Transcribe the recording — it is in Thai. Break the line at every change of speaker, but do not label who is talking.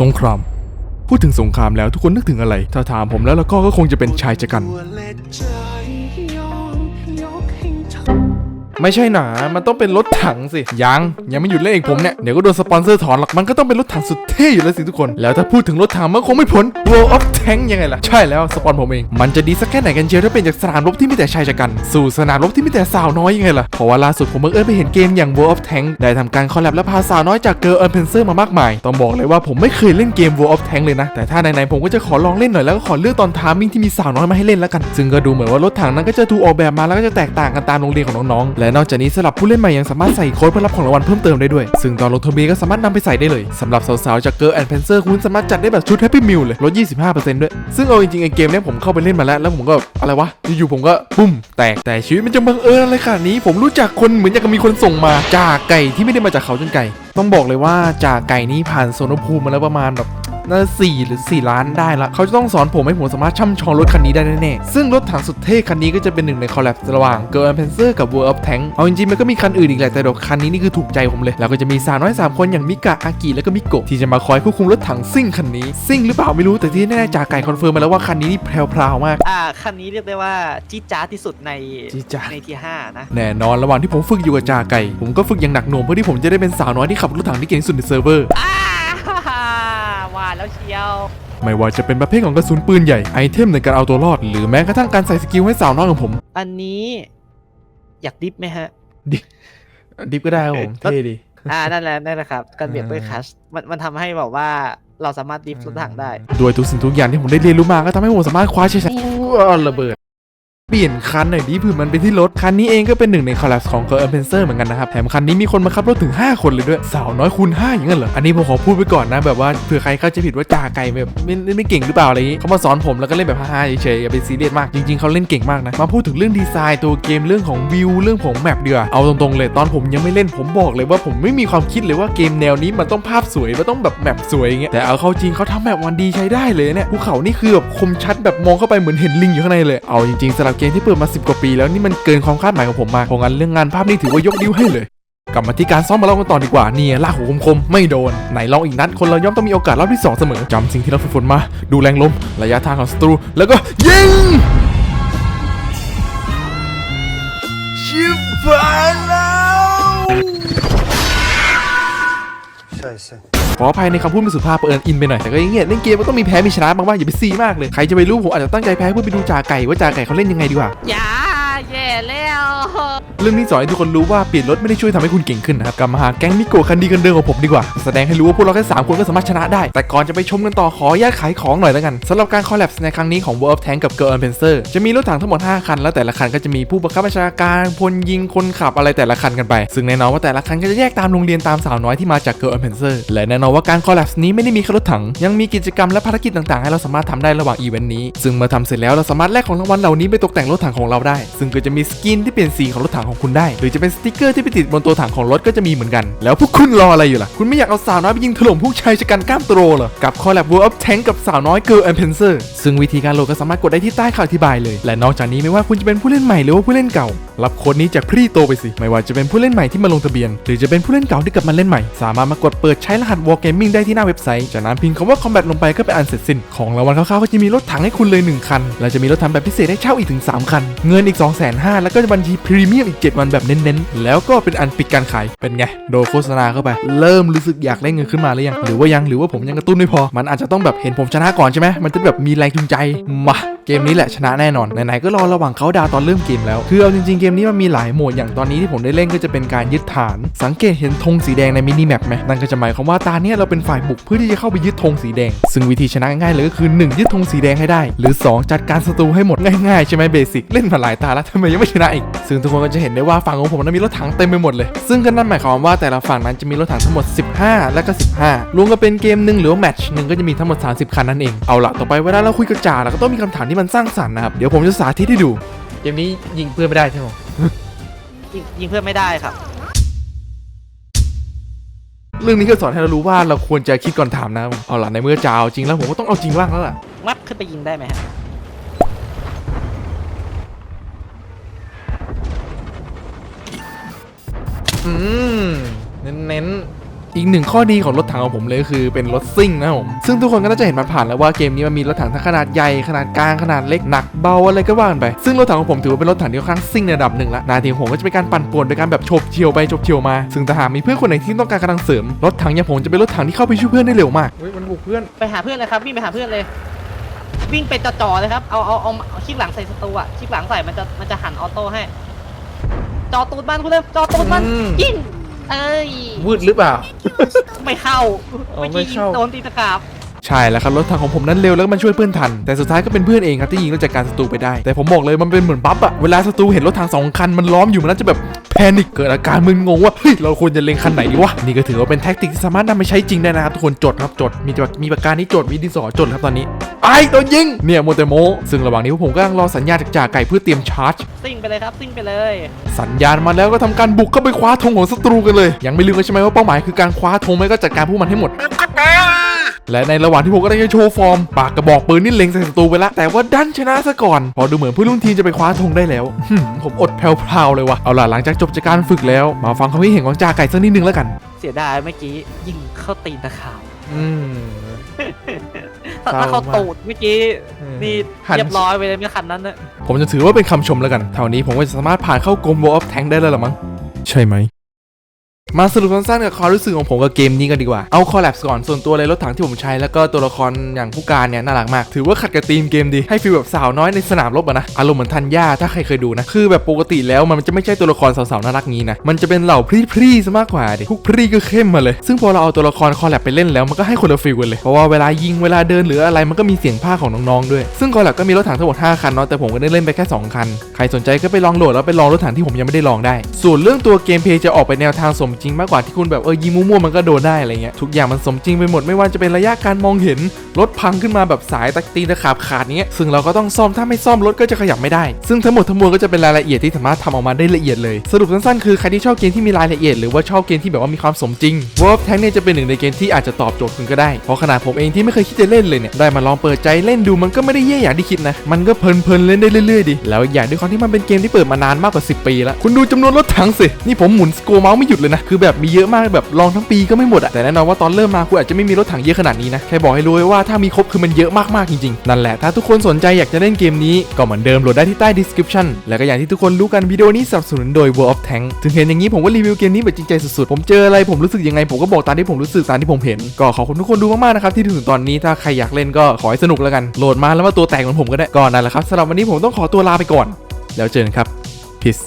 สงคราม พูดถึงสงครามแล้วทุกคนนึกถึงอะไร ถ้าถามผมแล้วแล้วก็ก็คงจะเป็นชายชะกัน ไม่ใช่หนา มันต้องเป็นรถถังสิ ยัง ยังไม่หยุดเล่นเองผมเนี่ย เดี๋ยวก็โดนสปอนเซอร์ถอนหรอก มันก็ต้องเป็นรถถังสุดเท่อยู่แล้วสิทุกคน แล้วถ้าพูดถึงรถถังมันคงไม่พ้น World of Tank ยังไงล่ะ ใช่แล้วสปอนผมเอง มันจะดีสักแค่ไหนกันเชียวถ้าเป็นจากสนามรบที่มีแต่ชายชะกัน สู่สนามรบที่มีแต่สาวน้อยยังไงล่ะ เพราะว่าล่าสุดผมบังเอิญไปเห็นเกมอย่าง World of Tank ได้ทำการคอลแลบและพาสาวน้อยจาก Girl u n p e n c e r มามากมาย ต้องบอกเลยว่าผมไม่เคยเล่นเกม World of Tank เลยนะ แต่ถ้าไหนๆผมก็จะขอลองเล่นหน่อยแล้วก็ขอเลือกตอนทามมิ่งที่มีสาวน้อยมาให้เล่นแล้วกัน ซึ่งก็ดูเหมือนว่ารถถังนั้นก็จะถูกออกแบบมาแล้วก็จะแตกต่างกันตามโรงเรียนของน้องๆและนอกจากนี้สำหรับผู้เล่นใหม่ยังสามารถใส่โค้ดเพื่อรับของรางวัลเพิ่มเติมได้ด้วย ซึ่งตอนลงทะเบียนก็สามารถนำไปใส่ได้เลยสำหรับสาวๆจาก Girl and Panzer คุณสามารถจัดได้แบบชุด Happy Meal เลยลด 25%ด้วย ซึ่งเอาจริงๆไอเกมเนี้ยผมเข้าไปเล่นมาแล้ว แล้วผมก็อะไรวะ อยู่ๆผมก็ปุ้ม แตก แต่ชีวิตมันจะบังเอิญอะไรขนาดนี้ ผมรู้จักคนเหมือนอยากจะมีคนส่งมา จากไก่ที่ไม่ได้มาจากเขาจนไก่ ต้องบอกเลยว่าจากไก่นี้ผ่านโซนภูมิมาแล้วประมาณแบบ น่าจะสี่หรือ4ล้านได้ละเขาจะต้องสอนผมให้ผมสามารถช่ำชองรถคันนี้ได้แน่ๆซึ่งรถถังสุดเท่คันนี้ก็จะเป็นหนึ่งในคอลแลบระหว่าง Girl and Panzer กับ World of Tank เอาจริงๆมันก็มีคันอื่นอีกแหละแต่เดี๋ยวคันนี้นี่คือถูกใจผมเลย แล้วก็จะมีสาวน้อย3คนอย่างมิกะอากิแล้วก็มิโกะที่จะมาคอยควบคุมรถถังซิ่งคันนี้ซิ่งหรือเปล่าไม่รู้แต่ที่แน่ๆจากไก่คอนเฟิร์มมาแล้วว่าคันนี้นี่แพรวๆมาก
อ่าคันนี้เรียกได้ว่าจี๊ดจ้าดที่สุดใน
จี๊ดจ๊าด
ในที่ห้านะ
แน่นอนระหว่างที่ผมฝึกอยู่กับจ่าไก่ ผมก็ฝึกอย่างหนักหน่วงเพื่อที่ผมจะได้เป็นสาวน้อยที่ขับรถถังที่เก่งที่สุดในเซิร์ฟเวอร์
อ่าว่าแล้วเชียว
ไม่ว่าจะเป็นประเภทของกระสุนปืนใหญ่ไอเทมในการเอาตัวรอด หรือแม้กระทั่งการใส่สกิลให้สาวน้อยของผม
อันนี้อยากดิฟไหมฮะ
ดิฟก็ได้ครับผมเท่ดี
อ่า นั่นแหละ นั่นแหละครับการเบียดด้วยคัชมันมันทำให้แบบว่าเราสามารถดิฟรถถังได้
ด้วยทุกสิ่งทุกอย่างที่ผมได้เรียนรู้มาก็ทำให้ผมสามารถคว้าชัยชนะระเบิด เปลี่ยนคันหน่อยดิเผื่อมันไปที่รถ คันนี้เองก็เป็นหนึ่งในคอลแลบของ Girl and Panzer เหมือนกันนะครับ แถมคันนี้มีคนมาขับรถถึง 5 คนเลยด้วย สาวน้อยคูณ5อย่างนั้นเหรอ อันนี้ผมขอพูดไปก่อนนะ แบบว่าเผื่อใครเข้าใจผิดว่าจ่าไก่แบบไม่ไม่ไม่เก่งหรือเปล่าอะไรอย่างงี้เขามาสอนผมแล้วก็เล่นแบบฮ่าๆเฉยๆอย่าไปซีเรียสมากจริงๆเขาเล่นเก่งมากนะมาพูดถึงเรื่องดีไซน์ตัวเกมเรื่องของวิวเรื่องของแมปเดือเอาตรงๆเลยตอนผมยังไม่เล่นผมบอกเลยว่าผมไม่มีความคิดเลยว่าเกมแนวนี้มันต้องภาพสวยมันต้องแบบแมปสวยอย่างเงี้ยแต่เอาเข้าจริงเขาทำแมปวันดีใช้ได้เลยเนี่ยภูเขานี่คือแบบคมชัดแบบมองเข้าไปเหมือนเห็นลิงอยู่ข้างในเลยเอาจริงๆสำหรับเกมที่เปิดมา 10 กว่าปีแล้วนี่มันเกินความคาดหมายของผมมากเพราะงั้นเรื่องงานภาพนี่ถือว่ายกนิ้วให้เลยกลับมาที่การซ้อมมาเล่ากันต่อดีกว่าเนี่ยลากหัวคมๆไม่โดนไหนลองอีกนัดคนเราย่อมต้องมีโอกาสรอบที่2เสมอจำสิ่งที่เราฝึกฝนมา ดูแรงลมระยะทางของศัตรู แล้วก็ยิงชิบหายแล้ว
ใช่ใช่
ขออภัยในคำพูดไม่สุภาพเปิดอินไปหน่อยแต่ก็อย่างเงี้ยเล่นเกมมันต้องมีแพ้มีชนะบ้างว่าอย่าไปซีมากเลยใครจะไปรู้ผมอาจจะตั้งใจแพ้เพื่อไปดูจ่าไก่ว่าจ่าไก่เขาเล่นยังไงดีกว่า
อย่าแย่แล้ว
เรื่องนี้สอนให้ทุกคนรู้ว่าเปลี่ยนรถไม่ได้ช่วยทำให้คุณเก่งขึ้นนะครับกลับมาหาแก๊งมิโกะคันดีกันเดิมของผมดีกว่า แสดงให้รู้ว่าพวกเราแค่สามคนก็สามารถชนะได้ แต่ก่อนจะไปชมกันต่อขออนุญาตขายของหน่อยแล้วกันสำหรับการคอลแลบในครั้งนี้ของ World of Tank กับ Girl and Panzer จะมีรถถังทั้งหมด 5 คัน แล้วแต่ละคันก็จะมีผู้บังคับบัญชาการพลยิงคนขับอะไรแต่ละคันกันไป ซึ่งแน่นอนว่าแต่ละคันก็จะแยกตามโรงเรียนตามสาวน้อยที่มาจาก Girl and Panzer และแน่นอนว่าการคอลแลบนี้ไม่ได้มีแค่รถถังยังมีกิจกรรมและภารกิจต่างๆ ให้เราสามารถทำได้ระหว่างอีเวนต์นี้ซึ่งเมื่อทำเสร็จแล้วเราสามารถแลกของรางวัลเหล่านี้ไปตกแต่งรถถังของเราได้ ซึ่งก็จะมีสกินที่เปลี่ยนสีของรถถังของคุณได้ หรือจะเป็นสติกเกอร์ที่ไปติดบนตัวถังของรถก็จะมีเหมือนกัน แล้วพวกคุณรออะไรอยู่ล่ะ คุณไม่อยากเอาสาวน้อยไปยิงถล่มผู้ชายชะกันกล้ามโตเหรอ กับคอลแลบ World of Tank กับสาวน้อย Girl and Panzer ซึ่งวิธีการโหลดก็สามารถกดได้ที่ใต้ข่าวอธิบายเลย และนอกจากนี้ไม่ว่าคุณจะเป็นผู้เล่นใหม่หรือว่าผู้เล่นเก่า รับโค้ดนี้จากพรีโตไปสิ ไม่ว่าจะเป็นผู้เล่นใหม่ที่มาลงทะเบียน หรือจะเป็นผู้เล่นเก่าที่กลับมาเล่นใหม่ สามารถมากดเปิดใช้รหัส War Gaming ได้ที่หน้าเว็บไซต์ จากนั้นพิมพ์คำว่า Combat ลงไปก็เป็นอันเสร็จสิ้น ของรางวัลคร่าวๆก็จะมีรถถังให้คุณเลย 1 คัน และจะมีรถถังแบบพิเศษให้เช่าอีกถึง 3 คัน เงินอีก 2 5 0 0 0แล้วก็บัญชีพรีเมียมอีก7 วันแบบเน้นๆ แล้วก็เป็นอันปิดการขาย เป็นไง โดนโฆษณาเข้าไป เริ่มรู้สึกอยากได้เงินขึ้นมาหรือยัง หรือว่ายัง หรือว่าผมยังกระตุ้นไม่พอ มันอาจจะต้องแบบเห็นผมชนะก่อนใช่ไหมมันจะแบบมีแรงจูงใจ มา กมนี้แหละชนะแน่นอน ไหนๆก็รอระหว่างเขาดาวตอนเริ่มเกมแล้ว คือเอาจริงๆเกมนี้มันมีหลายโหมดอย่างตอนนี้ที่ผมได้เล่นก็จะเป็นการยึดฐาน สังเกตเห็นธงสีแดงในมินิแมปไหมนั่นก็จะหมายความว่าตาเนี้ยเราเป็นฝ่ายบุกเพื่อที่จะเข้าไปยึดธงสีแดง ซึ่งวิธีชนะง่ายๆเลยก็คือ 1 ยึดธงสีแดงให้ได้ หรือ 2 จัดการศัตรูให้หมดง่ายๆใช่ไหมเบสิกเล่นมาหลายตาแล้วทำไมยังไม่ชนะอีกซึ่งทุกคนก็จะเห็นได้ว่าฝั่งของผมนั้นมีรถถังเต็มไปหมดเลย ซึ่งก็นั่นหมายความว่าแต่ละฝั่งนั้นจะมีรถถังทั้งหมด 15 และก็ 15 รวมกันเป็นเกมหนึ่งหรือว่าแมตช์หนึ่งก็จะมีทั้งหมด 30 คันนั่นเองเอาละต่อไปเวลาเราคุยกับจ่าเราก็ต้องมีคำถามที่มันสร้างสรรค์นะครับ เดี๋ยวผมจะสาธิตให้ดู เกมนี้ยิงเพื่อนไม่ได้ใช่ไหม
ยิงยิงเพื่อนไม่ได้ครับ
เรื่องนี้ก็สอนให้เรารู้ว่าเราควรจะคิดก่อนถามนะเอาล่ะในเมื่อจ่าเอาจริงแล้วผมก็ต้องเอาจริงบ้างแล้วล่ะ
มัดขึ้นไปยิงได้ไหมฮะ
อืม เน้น อีกหนึ่งข้อดีของรถถังของผมเลยก็คือเป็นรถซิ่งนะครับผมซึ่งทุกคนก็น่าจะเห็นผ่านๆแล้วว่าเกมนี้มันมีรถถังทั้งขนาดใหญ่ขนาดกลางขนาดเล็กหนักเบาอะไรก็ว่ากันไป ซึ่งรถถังของผมถือว่าเป็นรถถังที่ค่อนข้างซิ่งในระดับหนึ่งละหนาทีของผมก็จะเป็นการปั่นป่วนโดยการแบบโฉบเฉี่ยวไปโฉบเฉี่ยวมา ซึ่งถ้าหากมีเพื่อนคนไหนที่ต้องการกำลังเสริมรถถังอย่างผมจะเป็นรถถังที่เข้าไปช่วยเพื่อนได้เร็วมากเฮ้ยมันบุกเพื่อน
ไปหาเพื่อนเลยครับวิ่งไปหาเพื่อนเลย วิ่งไปจ่อๆเลยครับเอาเอาเอาเอาชิกหลังใส่ศัตรูอะชิกหลังใส่มันจะมันจะหันออโต้ให้จอตูดมันคุณเลยจอตูดมัน
อืม
ยิง เอ้ย
วืดหรือเปล่า
ไม่เข้า
อ๋อ
เมื่อกี้
ไม่เข้า
โดนตีตะขาบ
ใช่แล้วครับรถถังของผมนั้นเร็วแล้วก็มันช่วยเพื่อนทัน แต่สุดท้ายก็เป็นเพื่อนเองครับที่ยิงแล้วจัดการศัตรูไปได้ แต่ผมบอกเลยมันเป็นเหมือนบัฟอะเวลาศัตรูเห็นรถถังสองคันมันล้อมอยู่มันน่าจะแบบแพนิคเกิดอาการมึนงงว่าเฮ้ยเราควรจะเล็งคันไหนดีวะนี่ก็ถือว่าเป็นแท็กติกที่สามารถนำไปใช้จริงได้นะครับทุกคนจดครับจดมีแบบมีปากกานี้จดมีดินสอจดครับตอนนี้ไอ้โดนยิงเนี่ยโมเตโมซึ่งระหว่างนี้พวกผมก็กำลังรอสัญญาณจากจ่าไก่เพื่อเตรียมชาร์จ
ซิ่งไปเลยครับซิ่งไปเลย
สัญญาณมาแล้วก็ทำการบุกเข้าไปคว้าธงของศัตรูกันเลย ยังไม่ลืมกันใช่ไหมว่าเป้าหมายคือการคว้าธงไม่ก็จัดการพวกมันให้หมด และในระหว่างที่ผมกำลังจะโชว์ฟอร์ม ปากกระบอกปืนนี่เล็งใส่ศัตรูไปแล้วแต่ว่าดันชนะซะก่อน พอดูเหมือนเพื่อนร่วมทีมจะไปคว้าธงได้แล้วหึ่มผมอดแผ่วๆเลยวะเอาล่ะหลังจากจบจากการฝึกแล้ว มาฟังความคิดเห็นของจ่าไก่สักนิดนึงแล้วกัน
เสียดายเมื่อกี้ยิงเข้าตีนตะขาบ
อืม
ถ้า
เศร้า
ถ้าเขา
มาก
ตูดเมื่อกี้
อืม
นี่
หัน
เรียบร้อยไปเลยไม่คันนั้นนะ
ผมจะถือว่าเป็นคำชมแล้วกันเท่านี้ผมก็จะสามารถผ่านเข้ากรม World of Tank ได้แล้วหรือมั้งใช่ไหม มาสรุปสั้นๆกับความรู้สึกของผมกับเกมนี้กันดีกว่า เอาคอลแลบก่อนส่วนตัวเลยรถถังที่ผมใช้แล้วก็ตัวละครอย่างผู้การเนี่ยน่ารักมาก ถือว่าขัดกับธีมเกมดี ให้ฟีลแบบสาวน้อยในสนามรบอะนะ อารมณ์เหมือนทันย่าถ้าใครเคยดูนะ คือแบบปกติแล้วมันจะไม่ใช่ตัวละครสาวๆน่ารักงี้นะ มันจะเป็นเหล่าพรีๆซะมากกว่าดิทุกพรีก็เข้มมาเลย ซึ่งพอเราเอาตัวละครคอลแลบไปเล่นแล้วมันก็ให้คนละฟีลกันเลย เพราะว่าเวลายิงเวลาเดินหรืออะไรมันก็มีเสียงภาคของน้องๆด้วย ซึ่งคอลแลบก็มีรถถังทั้งหมด5คันเนาะแต่ผมก็ได้เล่นไปแค่ 2 คัน ใครสนใจก็ไปลองโหลดแล้วไปลองรถถังที่ผมยังไม่ได้ลองได้ ส่วนเรื่องตัวเกมเพย์จะออกไปแนวทางสมจริงมากกว่าที่คุณแบบเออยิงมั่วๆมันก็โดนได้อะไรเงี้ยทุกอย่างมันสมจริงไปหมดไม่ว่าจะเป็นระยะการมองเห็นรถพังขึ้นมาแบบสายตะตีนตะขาบขาดเนี้ยซึ่งเราก็ต้องซ่อมถ้าไม่ซ่อมรถก็จะขยับไม่ได้ ซึ่งทั้งหมดทั้งมวลก็จะเป็นรายละเอียดที่สามารถทำออกมาได้ละเอียดเลย สรุปสั้นๆคือใครที่ชอบเกมที่มีรายละเอียดหรือว่าชอบเกมที่แบบว่ามีความสมจริง World of Tank เนี่ยจะเป็นหนึ่งในเกมที่อาจจะตอบโจทย์คุณก็ได้ เพราะขนาดผมเองที่ไม่เคยคิดจะเล่นเลยเนี่ยได้มาลองเปิดใจเล่นดูมันก็ไม่ได้แย่อย่างที่คิดนะมันก็เพลินๆเล่นได้เรื่อยๆดิแล้วอีกอย่างด้วยความที่มันเป็นเกมที่เปิดมานานมากกว่า 10 ปีแล้วคุณดูจำนวนรถถังสินี่ผมหมุนสโกเมาส์ไม่หยุดเลยนะคือแบบมีเยอะมากแบบลองทั้งปีก็ไม่หมดอะแต่แน่นอนว่าตอนเริ่มมาคุณอาจจะไม่มีรถถังเยอะขนาดนี้นะแค่บอกให้รู้ไว้ว่าถ้ามีครบคือมันเยอะมากๆจริงๆนั่นแหละถ้าทุกคนสนใจอยากจะเล่นเกมนี้ก็เหมือนเดิมโหลดได้ที่ใต้ description แล้วก็อย่างที่ทุกคนรู้กันวิดีโอนี้สนับสนุนโดย World of Tank ถึงเห็นอย่างนี้ผมก็รีวิวเกมนี้แบบจริงใจสุดๆผมเจออะไรผมรู้สึกยังไงผมก็บอกตามที่ผมรู้สึกตามที่ผมเห็น ก็ขอบคุณทุกคนดูมากๆนะครับที่ถึงตอนนี้ถ้าใครอยากเล่นก็ขอให้สนุกแล้วกันโหลดมาแล้วมาตัวแตกเหมือนผมก็ได้ก่อนนั่นแหละครับสำหรับวันนี้ผมต้องขอตัวลาไปก่อน แล้วเจอกันครับ peace